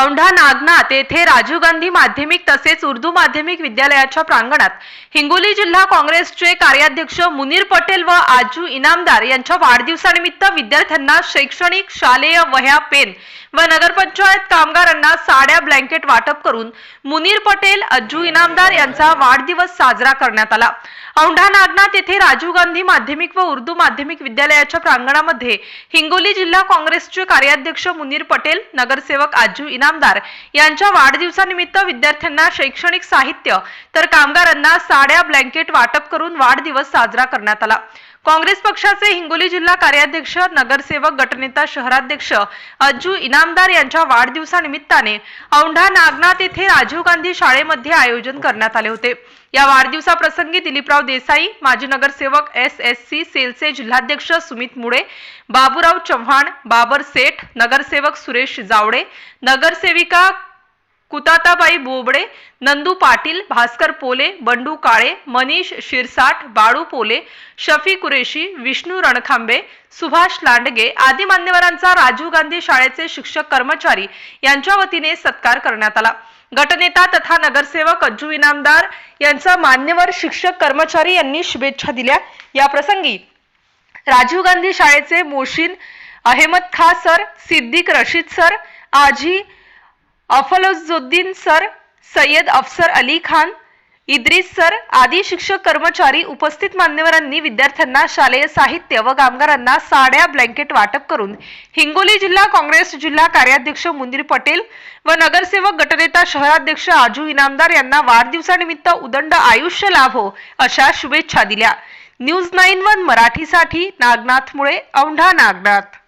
औंढा नागनाथ येथे राजीव गांधी माध्यमिक तसेच उर्दू माध्यमिक विद्यालयाच्या प्रांगणात हिंगोली जिल्हा काँग्रेसचे कार्याध्यक्ष मुनीर पटेल व आजू इनामदार यांच्या वाढदिवसानिमित्त विद्यार्थ्यांना शैक्षणिक शालेय वह्या पेन व नगरपंचायत कामगारांना साड्या ब्लँकेट वाटप करून मुनीर पटेल अज्जू इनामदार यांचा वाढदिवस साजरा करण्यात आला. औंढा नागनाथ येथे राजीव गांधी माध्यमिक व उर्दू माध्यमिक विद्यालयाच्या प्रांगणामध्ये हिंगोली जिल्हा काँग्रेसचे कार्याध्यक्ष मुनीर पटेल नगरसेवक आजू इनामदार यांच्या वाढदिवसानिमित्त विद्यार्थ्यांना शैक्षणिक साहित्य तर कामगारांना साड्या ब्लँकेट वाटप करून वाढदिवस साजरा करण्यात आला. काँग्रेस पक्षाचे हिंगोली जिल्हा कार्याध्यक्ष नगरसेवक गटनेता शहराध्यक्ष अज्जू इनाम इनामदार यांच्या वाढदिवसानिमित्ताने औंढा नागनाथ येथे राजीव गांधी शाळेमध्ये आयोजन करण्यात आले होते. या वाढदिवसाप्रसंगी दिलीपराव देसाई माजी नगरसेवक एस एस सी सेलचे जिल्हाध्यक्ष सुमित मुळे बाबूराव चव्हाण बाबर सेठ नगरसेवक सुरेश जावडे नगरसेविका कुताताबाई बोबडे नंदू पाटील भास्कर पोले बंडू काळे मनीष शिरसाट बाळू पोले शफी कुरेशी विष्णू रणखांबे सुभाष लांडगे आदी मान्यवरांचा राजीव गांधी शाळेचे शिक्षक कर्मचारी यांच्या वतीने सत्कार करण्यात आला. गटनेता तथा नगरसेवक अज्जू इनामदार यांचा मान्यवर शिक्षक कर्मचारी यांनी शुभेच्छा दिल्या. या प्रसंगी राजीव गांधी शाळेचे मोशीन अहमद खा सर सिद्दीक रशीद सर आजी अफलजुद्दीन सर सय्यद अफसर अली खान इद्रिस सर आदी शिक्षक कर्मचारी उपस्थित मान्यवरांनी विद्यार्थ्यांना शालेय साहित्य व कामगारांना साड्या ब्लँकेट वाटप करून हिंगोली जिल्हा काँग्रेस जिल्हा कार्याध्यक्ष मुनीर पटेल व नगरसेवक गटनेता शहराध्यक्ष आजू इनामदार यांना वाढदिवसानिमित्त उदंड आयुष्य लाभो अशा शुभेच्छा दिल्या. न्यूज नाईन वन मराठीसाठी नागनाथ मुळे औंढा नागनाथ.